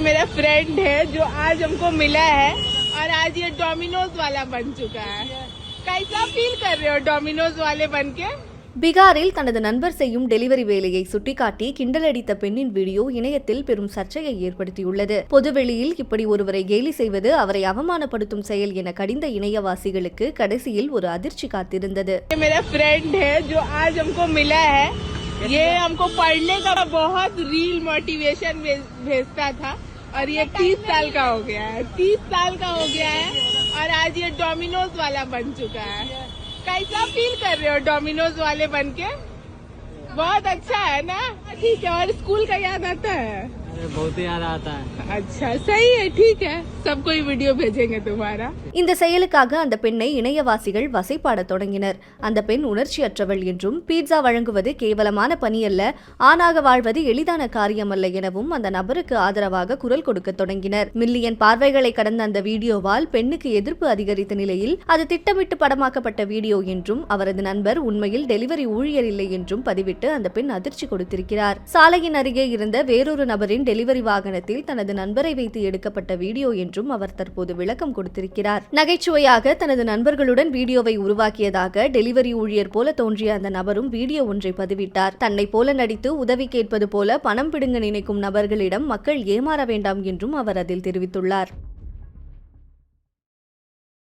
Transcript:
मेरा फ्रेंड है जो आज हमको मिला है और आज ये डोमिनोज वाला बन चुका है कैसा फील कर रहे हो डोमिनोज वाले बन के பீகாரில் தனது நண்பர் செய்யும் டெலிவரி வேலையை சுட்டிக்காட்டி கிண்டலடித்த பெண்ணின் வீடியோ இணையத்தில் பெரும் சர்ச்சையை ஏற்படுத்தியுள்ளது பொதுவெளியில் இப்படி ஒருவரை கேலி செய்வது அவரை அவமானப்படுத்தும் செயல் என கடிந்த இணையவாசிகளுக்கு கடைசியில் ஒரு அதிர்ச்சி காத்திருந்தது ये मेरा फ्रेंड है जो आज हमको मिला है ये हमको पढ़ने का बहुत रील मोटिवेशन भेजता था और ये तीस साल का हो गया है। तीस साल का हो गया है और आज ये डोमिनोज वाला बन चुका है। कैसा फील कर रहे हो डोमिनोज वाले बन के? बहुत अच्छा है ना? ठीक है और स्कूल का याद आता है? இந்த செயலுக்காக அந்த பெண்ணை இணையவாசிகள் வசைப்பாடத் தொடங்கினர். அந்த பெண் உணர்ச்சியற்றவள் என்றும் பீட்சா வழங்குவது கேவலமான பணியல்ல ஆணாக வாழ்வது எளிதான காரியமல்ல எனவும் அந்த நபருக்கு ஆதரவாக குரல் கொடுக்க தொடங்கினர். மில்லியன் பார்வைகளை கடந்த அந்த வீடியோவால் பெண்ணுக்கு எதிர்ப்பு அதிகரித்த நிலையில் அது திட்டமிட்டு படமாக்கப்பட்ட வீடியோ என்றும் அவரது நண்பர் உண்மையில் டெலிவரி ஊழியர் இல்லை என்றும் பதிவிட்டு அந்த பெண் அதிர்ச்சி கொடுத்திருக்கிறார். சாலையின் அருகே இருந்த வேறொரு நபரின் டெலிவரி வாகனத்தில் தனது நண்பரை வைத்து எடுக்கப்பட்ட வீடியோ என்றும் அவர் தற்போது விளக்கம் கொடுத்திருக்கிறார். நகைச்சுவையாக தனது நண்பர்களுடன் வீடியோவை உருவாக்கியதாக டெலிவரி ஊழியர் போல தோன்றிய அந்த நபரும் வீடியோ ஒன்றை பதிவிட்டார். தன்னை போல நடித்து உதவி கேட்பது போல பணம் பிடுங்க நினைக்கும் நபர்களிடம் மக்கள் ஏமாற வேண்டாம் என்றும் அவர் அதில் தெரிவித்துள்ளார்.